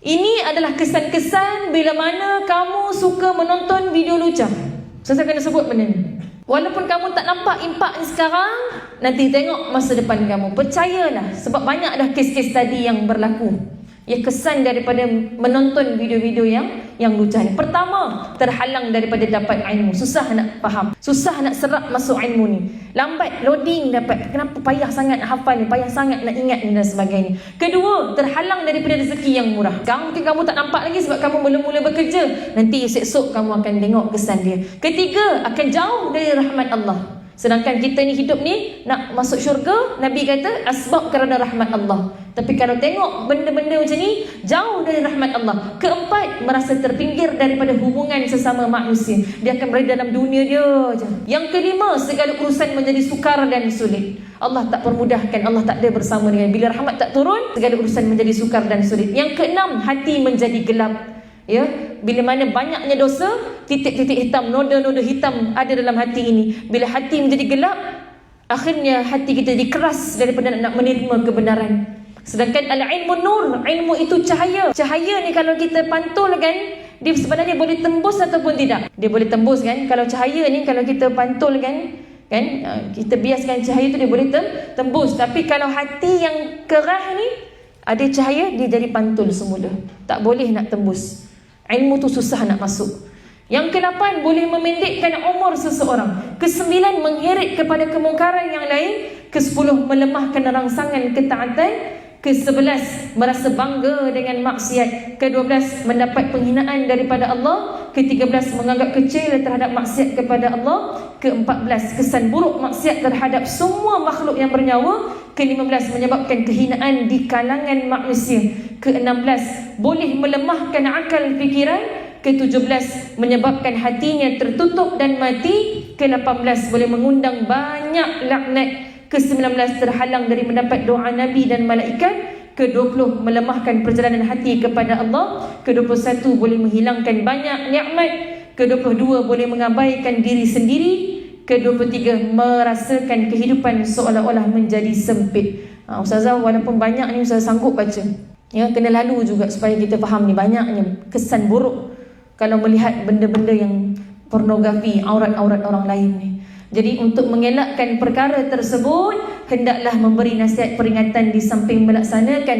Ini adalah kesan-kesan bila mana kamu suka menonton video lucah. So, saya kena sebut benda ni. Walaupun kamu tak nampak impak ni sekarang, nanti tengok masa depan kamu. Percayalah sebab banyak dah kes-kes tadi yang berlaku. Ya kesan daripada menonton video-video yang yang lucah ni. Pertama, terhalang daripada dapat ilmu. Susah nak faham. Susah nak serap masuk ilmu ni. Lambat loading dapat. Kenapa payah sangat nak hafal ni? Payah sangat nak ingat ni dan sebagainya. Kedua, terhalang daripada rezeki yang murah. Kamu mungkin kamu tak nampak lagi sebab kamu mula-mula bekerja. Nanti esok-esok kamu akan tengok kesan dia. Ketiga, akan jauh dari rahmat Allah. Sedangkan kita ni hidup ni nak masuk syurga, Nabi kata asbab kerana rahmat Allah. Tapi kalau tengok benda-benda macam ni jauh dari rahmat Allah. Keempat, merasa terpinggir daripada hubungan sesama manusia. Dia akan berada dalam dunia dia je. Yang kelima, segala urusan menjadi sukar dan sulit. Allah tak permudahkan, Allah tak ada bersama dengan. Bila rahmat tak turun, segala urusan menjadi sukar dan sulit. Yang keenam, hati menjadi gelap. Ya, bila mana banyaknya dosa, titik-titik hitam, noda-noda hitam ada dalam hati ini. Bila hati menjadi gelap, akhirnya hati kita jadi keras daripada nak menerima kebenaran. Sedangkan al-ilmu nur, ilmu itu cahaya. Cahaya ni kalau kita pantul kan, dia sebenarnya boleh tembus ataupun tidak. Dia boleh tembus kan? Kalau cahaya ni kalau kita pantul kan, ah, kita biaskan cahaya tu dia boleh tembus. Tapi kalau hati yang kerah ni ada cahaya dia jadi pantul semula. Tak boleh nak tembus. Ilmu tu susah nak masuk. Yang kedapan boleh memendekkan umur seseorang. Kesembilan mengheret kepada kemungkaran yang lain. Kesepuluh melemahkan rangsangan ketaatan. Kesebelas merasa bangga dengan maksiat. Kedua belas mendapat penghinaan daripada Allah. Ketiga belas menganggap kecil terhadap maksiat kepada Allah. Keempat belas kesan buruk maksiat terhadap semua makhluk yang bernyawa. Kelima belas menyebabkan kehinaan di kalangan manusia. Keenam belas boleh melemahkan akal fikiran. Ke-17 menyebabkan hatinya tertutup dan mati. Ke-18 boleh mengundang banyak laknat. Ke-19 terhalang dari mendapat doa Nabi dan malaikat. Ke-20 melemahkan perjalanan hati kepada Allah. Ke-21 boleh menghilangkan banyak nikmat. Ke-22 boleh mengabaikan diri sendiri. Ke-23 merasakan kehidupan seolah-olah menjadi sempit. Ha, Ustazah walaupun banyak ni Ustazah sanggup baca. Ya, kena lalu juga supaya kita faham ni banyaknya kesan buruk kalau melihat benda-benda yang pornografi, aurat-aurat orang lain ni. Jadi untuk mengelakkan perkara tersebut, hendaklah memberi nasihat peringatan di samping melaksanakan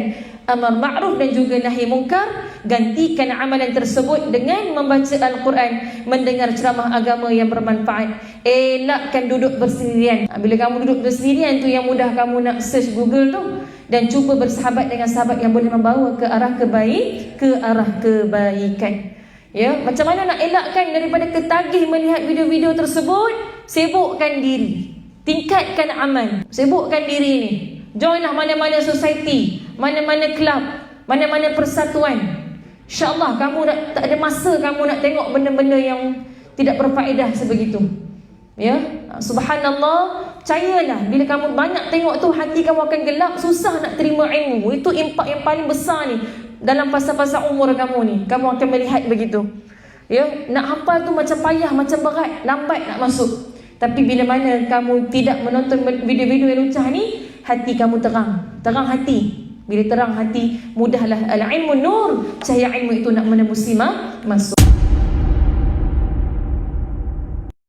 amar ma'ruf dan juga nahi mungkar, gantikan amalan tersebut dengan membaca Al-Quran, mendengar ceramah agama yang bermanfaat. Elakkan duduk bersendirian. Bila kamu duduk bersendirian tu yang mudah kamu nak search Google tu dan cuba bersahabat dengan sahabat yang boleh membawa ke arah kebaik, ke arah kebaikan. Ya, macam mana nak elakkan daripada ketagih melihat video-video tersebut? Sibukkan diri. Tingkatkan amal. Sibukkan diri ni. Joinlah mana-mana society, mana-mana club, mana-mana persatuan. InsyaAllah kamu nak, tak ada masa kamu nak tengok benda-benda yang tidak berfaedah sebegitu. Ya, subhanallah, percayalah bila kamu banyak tengok tu hati kamu akan gelap, susah nak terima ilmu. Itu impak yang paling besar ni dalam fasa-fasa umur kamu ni kamu akan melihat begitu ya nak hafal tu macam payah macam berat lambat nak masuk tapi bila mana kamu tidak menonton video-video yang lucah ni hati kamu terang. Terang hati. Bila terang hati mudahlah al-ilmu nur. Cahaya ilmu itu nak mana muslimah masuk